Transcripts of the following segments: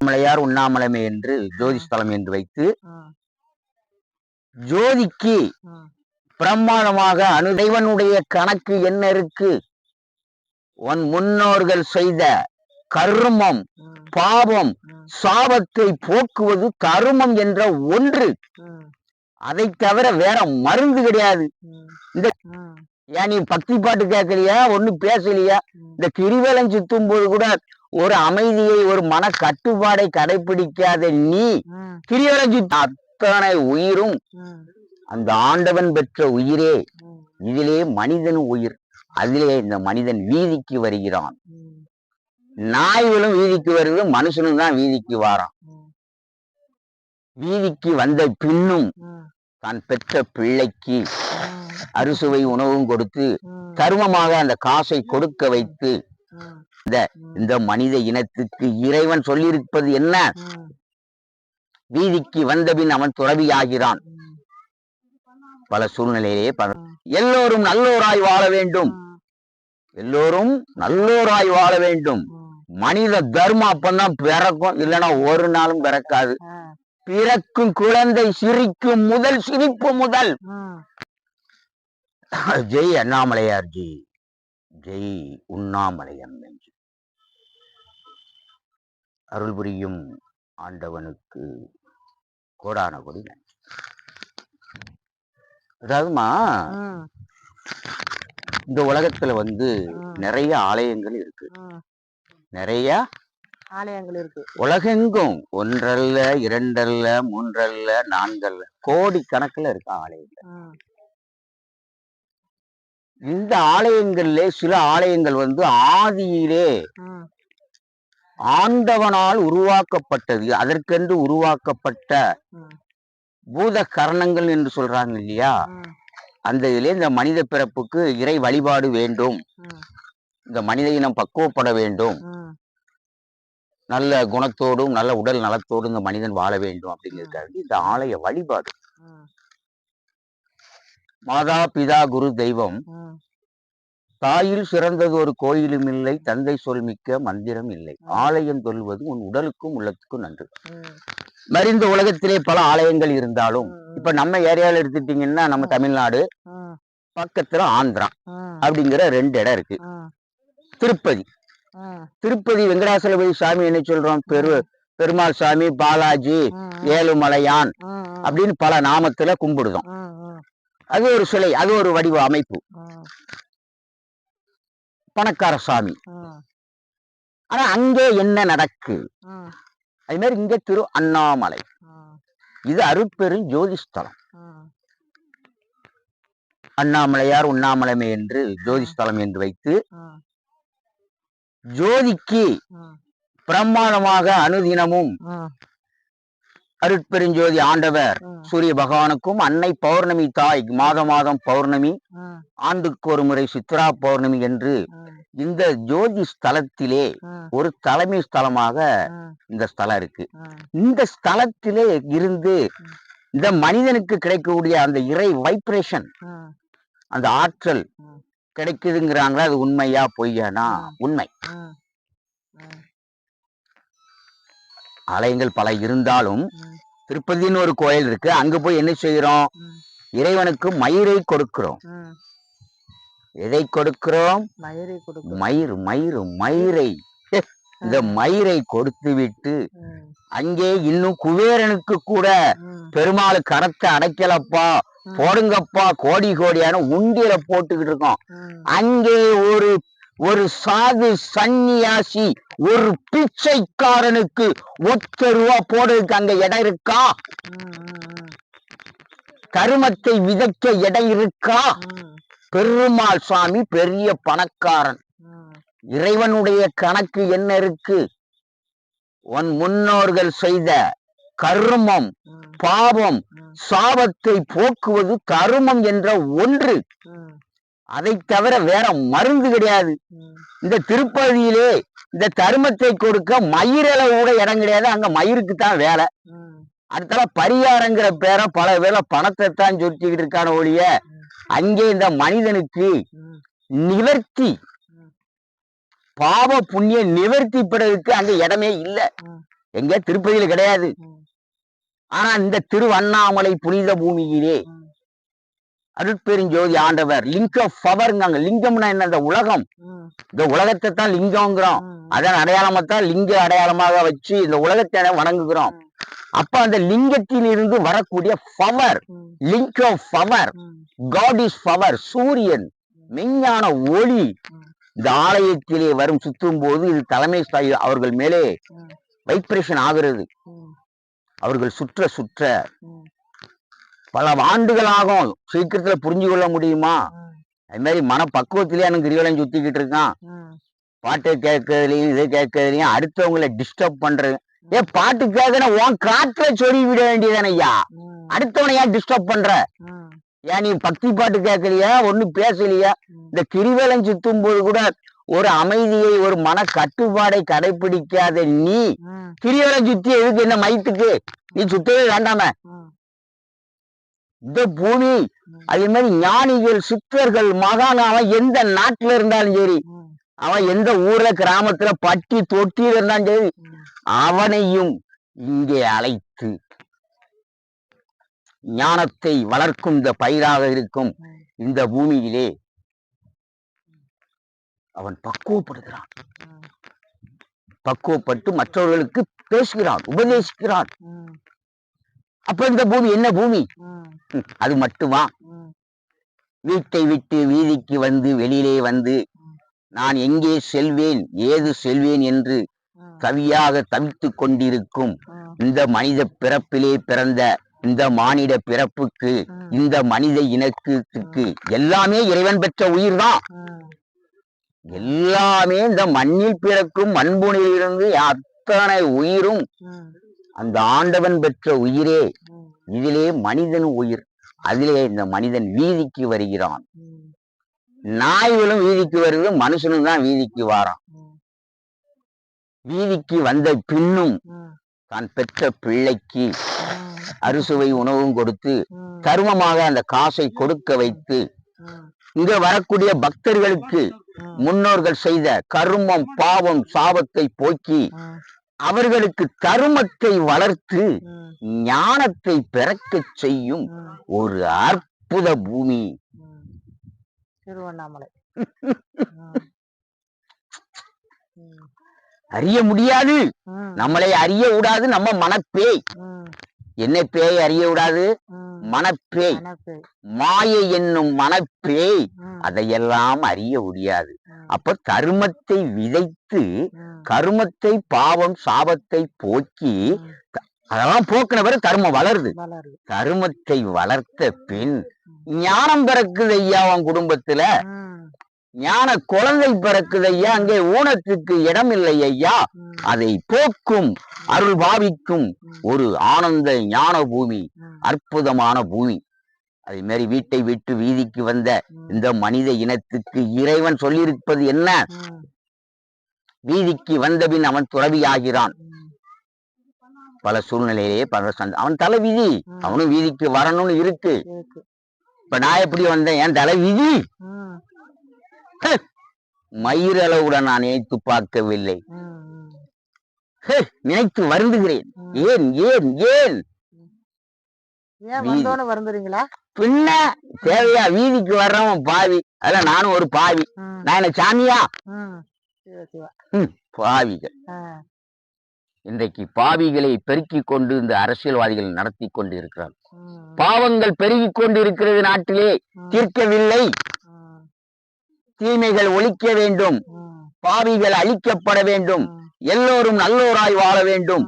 மலையார் உண்ணாமலைமை என்று ஜோதி ஸ்தலம் என்று வைத்து ஜோதிக்கு ம், பிரமாணமாக அனுதைவனுடைய கணக்கு என்ன இருக்கு? உன் முன்னோர்கள் செய்த கர்மம் பாவம் சாபத்தை போக்குவது கருமம் என்ற ஒன்று. அதை தவிர வேற மருந்து கிடையாது. இந்த- ஏன் நீ பக்தி பாட்டு கேட்கலையா ஒண்ணும் பேசலையா? இந்த கிரிவலம் சுத்தும் போது கூட ஒரு அமைதியை ஒரு மன கட்டுப்பாடை கடைபிடிக்காத நீ கிரிவலம் சுத்த அத்தனை உயிரும் அந்த ஆண்டவன் பெற்ற உயிரே. இதிலே மனிதன் உயிர். அதிலே இந்த மனிதன் வீதிக்கு வருகிறான். நாய்களும் வீதிக்கு வருது மனுஷனும் தான் வீதிக்கு வாரான். வீதிக்கு வந்த பின்னும் தான் பெற்ற பிள்ளைக்கு அறுசுவை உணவும் கொடுத்து ம், தர்மமாக அந்த காசை கொடுக்க வைத்து இந்த- மனித இனத்துக்கு இறைவன் சொல்லியிருப்பது என்ன? வீதிக்கு வந்தபின் அவன் துறவியாகிறான். பல சூழ்நிலையிலே பல ம். எல்லோரும் நல்லோராய் வாழ வேண்டும். எல்லோரும் நல்லோராய் வாழ வேண்டும். மனித தர்மம் அப்பந்தான் பிறக்கும் இல்லைன்னா ஒரு நாளும் பிறக்காது. பிறக்கும் குழந்தை சிரிக்கும் முதல் சிரிப்பு முதல். ஜெய் அண்ணாமலையார் ஜி ஜெய் உண்ணாமலையன் நெஞ்சு அருள் புரியும் ஆண்டவனுக்கு கோடான கொடி நன்றி. அதாவதுமா இந்த உலகத்துல வந்து. நிறைய ஆலயங்கள் இருக்கு. நிறைய ஆலயங்கள் இருக்கு. உலகெங்கும் ஒன்றல்ல இரண்டல்ல மூன்றல்ல நான்கல்ல கோடி கணக்குல இருக்கு ஆலயங்கள். இந்த ஆலயங்கள்ல சில ஆலயங்கள் வந்து ஆதியிலே ஆண்டவனால் உருவாக்கப்பட்டது. அதற்கென்று உருவாக்கப்பட்ட பூத கரணங்கள் என்று சொல்றாங்க இல்லையா? அந்த இதுல இந்த மனித பிறப்புக்கு இறை வழிபாடு வேண்டும். இந்த மனித இனம் பக்குவப்பட வேண்டும். நல்ல குணத்தோடும் நல்ல உடல் நலத்தோடும் இந்த மனிதன் வாழ வேண்டும் அப்படிங்கிறதுக்காக இந்த ஆலய வழிபாடு. மாதா பிதா குரு தெய்வம் தாயில் சிறந்தது ஒரு கோயிலும் இல்லை தந்தை சொல் மிக்க மந்திரம் இல்லை. ஆலயம் சொல்வது உன் உடலுக்கும் உள்ளத்துக்கும் நன்று. ம், மறிந்த உலகத்திலே பல ஆலயங்கள் இருந்தாலும் இப்ப நம்ம ஏரியால எடுத்துட்டீங்கன்னா நம்ம. தமிழ்நாடு பக்கத்துல ஆந்திரா அப்படிங்கிற ரெண்டு இடம் இருக்கு. திருப்பதி. திருப்பதி வெங்கடாசலபதி சாமி என்ன சொல்றோம்? பெரு பெருமாள் சாமி பாலாஜி ஏழுமலையான் அப்படின்னு பல நாமத்துல கும்பிடுதோம். அது ஒரு சிலை அது ஒரு வடிவ அமைப்பு. பணக்கார சாமி. ஆனா அங்கே என்ன நடக்கு? அது மாதிரி இங்க திரு அண்ணாமலை. இது அருட்பெரும் ஜோதி ஸ்தலம் ம், அண்ணாமலையார் உண்ணாமலைமை என்று ஜோதி ஸ்தலம் என்று வைத்து ஜோதிக்கு ம், பிரமாணமாக அனுதினமும் அருட்பெருஞ்சோதி ஆண்டவர் சூரிய பகவானுக்கும் அன்னை பௌர்ணமி தாய் மாத மாதம் பௌர்ணமி ஆண்டுக்கு ஒரு முறை சித்ரா பௌர்ணமி என்று இந்த ஜோதி ஸ்தலத்திலே ஒரு தலைமை ஸ்தலமாக இந்த ஸ்தலம் இருக்கு. இந்த ஸ்தலத்திலே இருந்து இந்த மனிதனுக்கு கிடைக்கக்கூடிய அந்த இறை வைப்ரேஷன் அந்த ஆற்றல். கிடைக்குதுங்கிறாங்களா? அது உண்மையா பொய்யானா. உண்மை. ஆலயங்கள் பல இருந்தாலும் ம், திருப்பதின்னு ஒரு கோயில் இருக்கு. அங்க போய் என்ன செய்யறோம் இறைவனுக்கு மயிரை கொடுக்கிறோம். எதை கொடுக்கிறோம்? மயிரை கொடுக்கும் மயிர். இந்த மயிரை கொடுத்து விட்டு அங்கே இன்னும் குபேரனுக்கு கூட பெருமாள் கரத்தை அடைக்கலப்பா போடுங்கப்பா கோடி கோடியான உண்டியல போட்டுக்கிட்டு இருக்கோம். அங்கே ஒரு ஒரு சாது சந்நியாசி ஒரு பிச்சைக்காரனுக்கு ஒத்த ரூபா போடுறதுக்கு அங்க இடம் இருக்கா? கருமத்தை விதைக்க இடம் இருக்கா? பெருமாள் சாமி பெரிய பணக்காரன். இறைவனுடைய கணக்கு என்ன இருக்கு? உன் முன்னோர்கள் செய்த கர்மம் பாவம் சாபத்தை போக்குவது கருமம் என்ற ஒன்று. அதை தவிர வேற மருந்து கிடையாது. இந்த திருப்பதியிலே இந்த தர்மத்தை கொடுக்க மயிரளவு கூட இடம் கிடையாது. அங்க மயிருக்கு தான் வேலை. அடுத்தால பரிகாரங்கிற பேரை பல வேலை பணத்தை தான் சுத்திக்கிட்டு இருக்கான ஒழிய அங்கே இந்த மனிதனுக்கு நிவர்த்தி. பாவ புண்ணிய நிவர்த்தி பெறதுக்கு அங்க இடமே இல்ல. எங்க திருப்பதியில கிடையாது. ஆனா இந்த திருவண்ணாமலை புனித பூமியிலே. அருட்பெருஞ்சோதி ஆண்டவர் லிங்க பவர்ங்காங்க லிங்கம்னா என்ன இந்த உலகம். இந்த உலகத்தை தான் லிங்கம்ங்கிறோம். அதன் அடையாளமாத்தான் லிங்க அடையாளமாக வச்சு இந்த உலகத்தை வணங்குகிறோம். அப்ப அந்த லிங்கத்தில் இருந்து வரக்கூடிய power. Link of power. God is power சூரியன் மெஞ்ஞான ஒளி. இந்த ஆலயத்திலே வரும் சுற்றும் போது இது தலைமை ஸ்தாயி அவர்கள் மேலே. வைப்ரேஷன் ஆகிறது. அவர்கள் சுற்ற சுற்ற. பல ஆண்டுகளாகும் சீக்கிரத்துல புரிஞ்சு கொள்ள முடியுமா. அது மாதிரி மன பக்குவத்திலே எனக்கு கிரிவலம் சுத்திக்கிட்டு இருக்கான். பாட்டை கேட்கறதுலயும் இதை கேட்கறதுலயும் அடுத்தவங்களை டிஸ்டர்ப் பண்றது ஏன் பாட்டு கேட்கணும் உன் காட்டுல சொல்லி விட வேண்டியதானே ஐயா. அடுத்தவனை ஏன் டிஸ்டர்ப் பண்ற. ஏன் நீ பக்தி பாட்டு கேட்கலையா ஒண்ணும் பேசலையா. இந்த கிரிவலம் சுத்தும் போது கூட ஒரு அமைதியை ஒரு மன கட்டுப்பாடை கடைபிடிக்காத நீ. கிரிவலம் சுத்தி எதுக்கு என்ன மைத்துக்கு நீ சுத்தவே வேண்டாம. இந்த பூமி. அதே மாதிரி ஞானிகள் சித்தர்கள் மகான் அவன் எந்த நாட்டுல இருந்தாலும் சரி. அவன் எந்த ஊர்ல கிராமத்துல பட்டி தொட்டியில இருந்தாலும் சரி. அவனையும் இங்கே அழைத்து ஞானத்தை வளர்க்கும் இந்த பயிராக இருக்கும் இந்த பூமியிலே அவன் பக்குவப்படுகிறான். பக்குவப்பட்டு மற்றவர்களுக்கு பேசுகிறான் உபதேசிக்கிறான். அப்ப இந்த பூமி என்ன பூமி? அது மட்டுமா? வீட்டை விட்டு வீதிக்கு வந்து வெளியிலே வந்து நான் எங்கே செல்வேன் ஏது செல்வேன் என்று ம். தவியாக தவித்துக் கொண்டிருக்கும். இந்த மனித பிறப்பிலே பிறந்த இந்த மானிட பிறப்புக்கு. இந்த மனித இனத்துக்கு எல்லாமே இறைவன் பெற்ற உயிர்தான் ம். எல்லாமே இந்த மண்ணில் பிறக்கும் மண்புனில் இருந்து அத்தனை உயிரும். அந்த ஆண்டவன் பெற்ற உயிரே. இதிலே மனிதன் உயிர் அதிலே இந்த மனிதன் வீதிக்கு வருகிறான். நாய்களும் வீதிக்கு வருது மனுஷனும் தான் வீதிக்கு வாரான். வீதிக்கு வந்த பின்னும். தான் பெற்ற பிள்ளைக்கு. அறுசுவை உணவும் கொடுத்து ம். தர்மமாக அந்த காசை கொடுக்க வைத்து. இங்க வரக்கூடிய பக்தர்களுக்கு. முன்னோர்கள் செய்த கர்மம் பாவம் சாபத்தை போக்கி. அவர்களுக்கு தருமத்தை வளர்த்து. ஞானத்தை பிறக்கச் செய்யும். ஒரு அற்புத பூமி. திருவண்ணாமலை. அறிய முடியாது. நம்மளை அறிய விடாது நம்ம மனப்பேய். என்ன பேய் அறிய விடாது. மனப்பேய். மாயை என்னும் மனப்பேய். அதையெல்லாம் அறிய முடியாது. அப்ப தருமத்தை விதைத்து. கருமத்தை பாவம் சாபத்தை போக்கி. அதெல்லாம் போக்குனவரை தர்மம் வளருது வளருது தருமத்தை வளர்த்த பின் ஞானம் பிறக்குது ஐயா அவன் குடும்பத்துல. ஞான குழந்தை பிறக்குது ஐயா அங்கே ஊனத்துக்கு இடம் இல்லை ஐயா. அதை போக்கும் அருள் பாவிக்கும் ஒரு ஆனந்த ஞான பூமி. அற்புதமான பூமி அதே மாதிரி வீட்டை விட்டு வீதிக்கு வந்த. இந்த மனித இனத்துக்கு இறைவன் சொல்லியிருப்பது என்ன. வீதிக்கு வந்தபின் அவன் துறவியாகிறான். பல சூழ்நிலையிலே பல அவன் தலை விதி. அவனும் வீதிக்கு வரணும்னு இருக்கு இருக்கு. இப்ப நான் எப்படி வந்தேன் என் தலை விதி மயிரளவுடன் நான் நினைத்து பார்க்கவில்லை நினைத்து வருந்துகிறேன். ஏன் ஏன் ஏன் பின்ன தேவையா வீதிக்கு வர்றவன் பாவி அதெல்லாம் நானும் ஒரு பாவி. நான் என்ன சாமியா பாவிகள். இன்றைக்கு பாவிகளை பெருக்கிக் கொண்டு இந்த அரசியல்வாதிகள் நடத்தி கொண்டு இருக்கிறார். பாவங்கள் பெருகிக் கொண்டு இருக்கிறது நாட்டிலே. தீர்க்கவில்லை. தீமைகள் ஒழிக்க வேண்டும். பாவிகள் அழிக்கப்பட வேண்டும். எல்லோரும் நல்லோராய் வாழ வேண்டும்.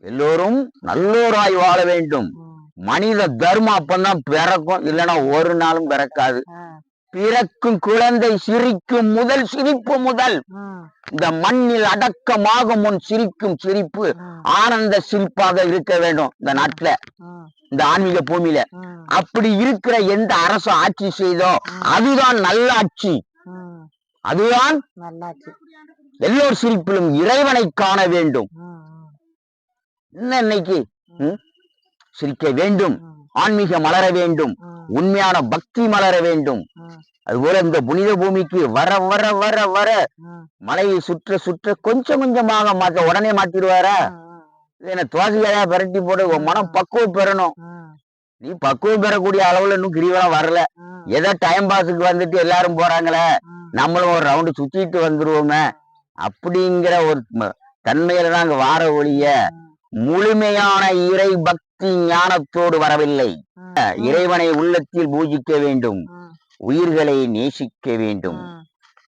எல்லோரும் நல்லோராய் வாழ வேண்டும். மனித தர்மம் அப்பந்தான் பிறக்கும் இல்லைன்னா ஒரு நாளும் பிறக்காது. பிறக்கும் குழந்தை சிரிக்கும் முதல் சிரிப்பு முதல். இந்த மண்ணில் அடக்கமாகும் முன் சிரிக்கும் சிரிப்பு. ஆனந்த சிரிப்பாக இருக்க வேண்டும் இந்த நாட்டுல. இந்த ஆன்மீக பூமியில. அப்படி இருக்கிற எந்த அரசு ஆட்சி செய்தோ அதுதான் நல்லாட்சி ம். அதுதான் எல்லோர் சிரிப்பிலும் இறைவனை காண வேண்டும். என்ன இன்னைக்கு? சிரிக்க வேண்டும். ஆன்மீக மலர வேண்டும். உண்மையான பக்தி மலர வேண்டும். அதுபோல இந்த புனித பூமிக்கு வர வர வர வர மலையை சுற்ற சுற்ற கொஞ்சம் கொஞ்சமாக மாத்த உடனே மாத்திடுவாரா என்ன தோசையா பரட்டி போட்டு உன் மனம் பக்குவம் பெறணும். நீ பக்குவம் பெறக்கூடிய அளவுல இன்னும் கிரிவலம் வரல. ஏதோ டைம் பாஸுக்கு வந்துட்டு எல்லாரும் போறாங்களே? நம்மளும் ஒரு ரவுண்டு சுத்திட்டு வந்துருவோமே. அப்படிங்கிற ஒரு தன்மையில தான் அங்க வார ஒழிய முழுமையான இறை பக்தி ஞானத்தோடு வரவில்லை. இறைவனை உள்ளத்தில் பூஜிக்க வேண்டும். உயிர்களை நேசிக்க வேண்டும்.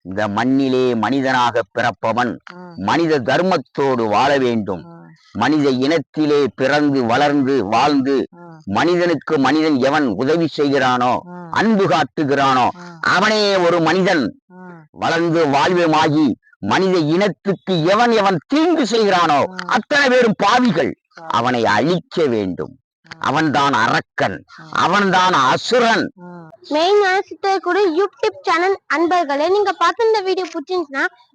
இந்த மண்ணிலே மனிதனாக பிறப்பவன் மனித தர்மத்தோடு வாழ வேண்டும். மனித இனத்திலே பிறந்து வளர்ந்து வாழ்ந்து மனிதனுக்கு மனிதன் எவன் உதவி செய்கிறானோ அன்பு காட்டுகிறானோ அவனே ஒரு மனிதன். வளர்ந்து வாழ்வமாகி மனித இனத்துக்கு எவன் எவன் தீங்கு செய்கிறானோ. அத்தனை பேரும் பாவிகள். அவனை அழிக்க வேண்டும். அவன்தான் அரக்கன். அவன்தான் அசுரன். மெயின் கூட யூடியூப் சேனல் அன்பர்களே நீங்க பார்த்து இந்த வீடியோ பிடிச்சிருந்துச்சுன்னா